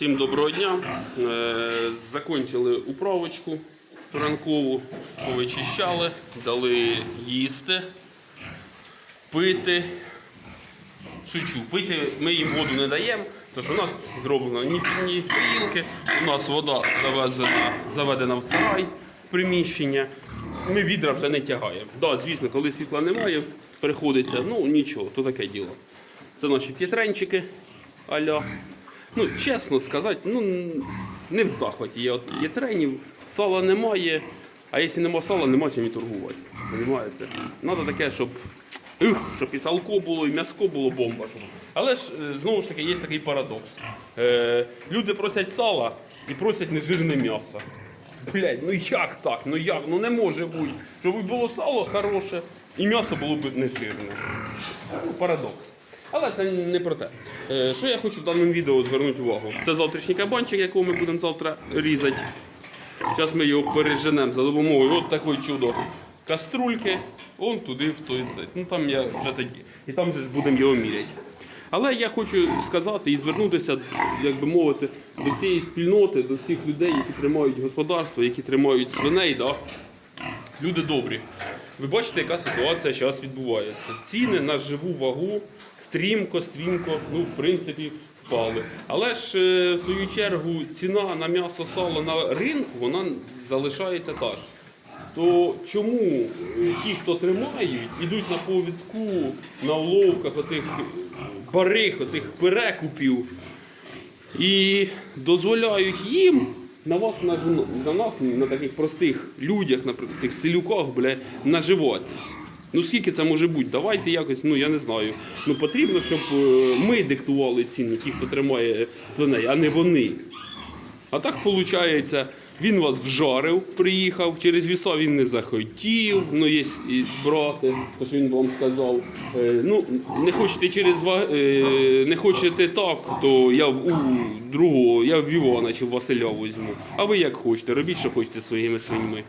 Всім доброго дня. Е, Закончили управочку ранкову, повичищали, дали їсти, пити. Шучу, пити ми їм воду не даємо, тому що у нас зроблено ні пінні у нас вода завезена, заведена в сарай, приміщення. Ми відра вже не тягаємо. Да, звісно, коли світла немає, приходиться, ну нічого, то таке діло. Це наші п'ятренчики аля. Ну, чесно сказати, ну не в захваті. Я от п'ятренів, сала немає, а якщо нема сала, нема чим і торгувати. Понимаєте? Треба таке, щоб Ух, щоб і салко було, і м'яско було бомба. Щоб. Але ж е, знову ж таки є такий парадокс. Е, люди просять сала і просять нежирне м'ясо. Блять, ну як так? Ну як? Ну не може бути. Щоб було сало хороше і м'ясо було б нежирне. Ну, Парадокс. Але це не про те. Е, що я хочу в даному відео звернути увагу? Це завтрашній кабанчик, якого ми будемо завтра різати. Зараз ми його переженемо за допомогою от такої чудо каструльки, он туди в той цей. Ну там я вже тоді. І там же ж будемо його міряти. Але я хочу сказати і звернутися, як би мовити, до всієї спільноти, до всіх людей, які тримають господарство, які тримають свиней. Да? Люди добрі. Ви бачите, яка ситуація зараз відбувається. Ціни на живу вагу стрімко, стрімко, ну, в принципі, впали. Але ж е, в свою чергу ціна на м'ясо сало на ринку вона залишається та ж. То чому е, ті, хто тримають, ідуть на повідку, на уловках оцих барих, оцих перекупів і дозволяють їм на вас на, на нас, на таких простих людях, на цих селюках, бля, наживатись. Ну скільки це може бути? Давайте якось, ну я не знаю. Ну потрібно, щоб е, ми диктували ціни, ті, хто тримає свиней, а не вони. А так виходить, він вас вжарив, приїхав, через віса він не захотів, ну є і брати, то що він вам сказав. Е, ну, не хочете через е, не хочете так, то я в- у другого, я в Івана чи в Василя візьму. А ви як хочете, робіть, що хочете своїми свиньми.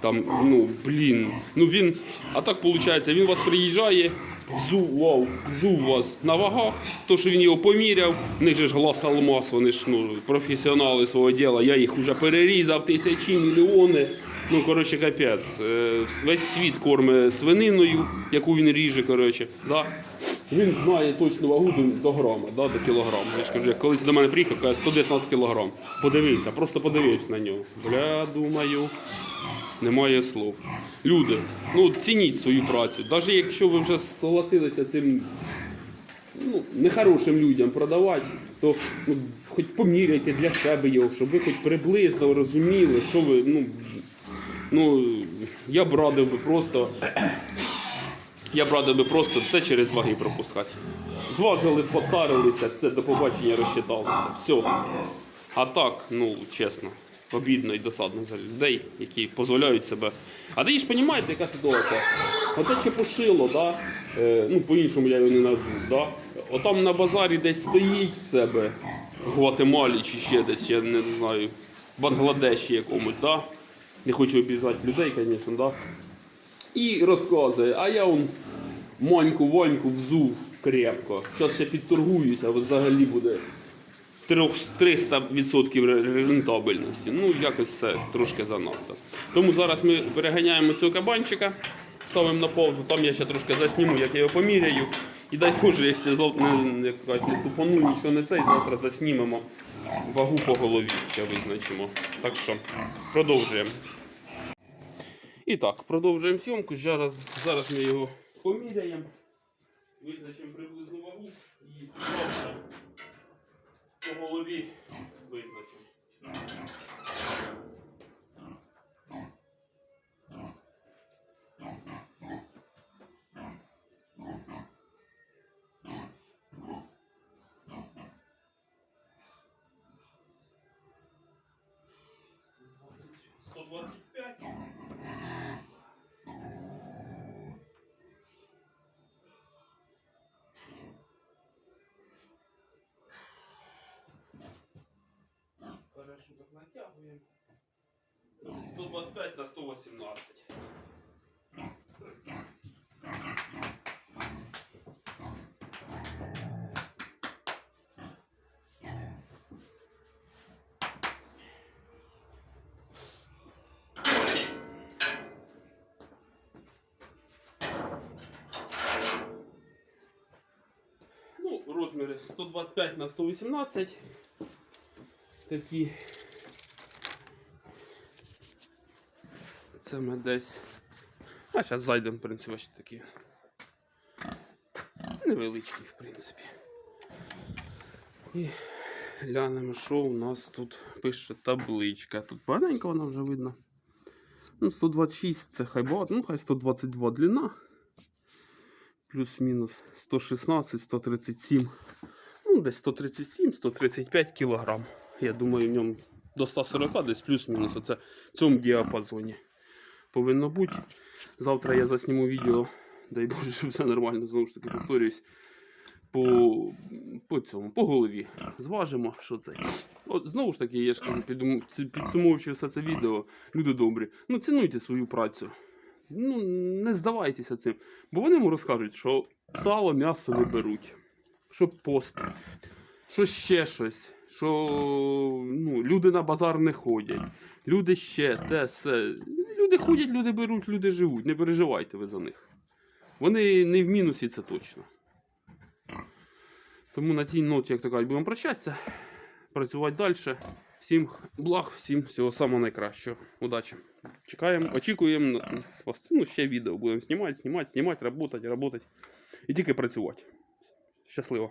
Там, ну, блін, ну він, а так виходить, він вас приїжджає, взув, вау, взув вас на вагах, то що він його поміряв, в них же ж глаз алмаз, вони ж ну, професіонали свого діла, я їх вже перерізав, тисячі, мільйони. Ну, коротше, капець. Е, Весь світ корме свининою, яку він ріже, коротше. Да? Він знає точну вагу до грама, да, до кілограма. Я ж кажу, як колись до мене приїхав, каже 119 кілограм. Подивився, просто подивився на нього. Бля, думаю. Немає слов. Люди, ну цініть свою працю. Навіть якщо ви вже согласилися цим ну, нехорошим людям продавати, то ну, хоч поміряйте для себе його, щоб ви хоч приблизно розуміли, що ви. Ну, ну я б радив би просто. Я б радив би просто все через ваги пропускати. Зважили, потарилися, все, до побачення розчиталися. Все. А так, ну чесно, обідно і досадно за людей, які дозволяють себе. А ти ж розумієте, яка ситуація? Оце чепушило, да? е, ну по-іншому я його не назву. Да? Отам на базарі десь стоїть в себе в Гватемалі чи ще десь, я не знаю, в Бангладеші якомусь, да? не хочу обіжати людей, звісно, да? і розказує, а я он маньку Ваньку взув крепко. Зараз ще підторгуюся, взагалі буде 300% рентабельності. Ну, якось це трошки занадто. Тому зараз ми переганяємо цього кабанчика, ставимо на паузу, там я ще трошки засніму, як я його поміряю. І дай Боже, якщо завтра не, тупану, нічого не цей, завтра заснімемо вагу по голові, ще визначимо. Так що продовжуємо. І так, продовжуємо зйомку. Зараз, зараз ми його поміряємо, визначимо приблизну по що так натягуємо. 125 на 118. Ну, розміри 125 на 118. Такі Це ми десь. А зараз зайдемо, в принципі, ось такі. Невеличкі, в принципі. І глянемо, що у нас тут пише табличка. Тут поганенько вона вже видно. Ну, 126 це хай багато, ну хай 122 длина. Плюс-мінус 116, 137. Ну, десь 137-135 кілограм. Я думаю, в ньому до 140 десь плюс-мінус. Оце в цьому діапазоні повинно бути. Завтра я засніму відео. Дай Боже, щоб все нормально, знову ж таки повторююсь. По, по цьому, по голові. Зважимо, що це. От знову ж таки, я ж кажу, підсумовуючи все це відео, люди добрі. Ну, цінуйте свою працю. Ну, не здавайтеся цим. Бо вони йому розкажуть, що сало, м'ясо не беруть, що пост, що ще щось, що ну, люди на базар не ходять, люди ще те, все. Люди ходять, люди беруть, люди живуть. Не переживайте ви за них. Вони не в мінусі, це точно. Тому на цій ноті, як то кажуть, будемо прощатися, працювати далі. Всім благ, всім всього самого найкращого. Удачі. Чекаємо, очікуємо вас. Ну, ще відео будемо знімати, знімати, знімати, працювати, працювати. І тільки працювати. Щасливо.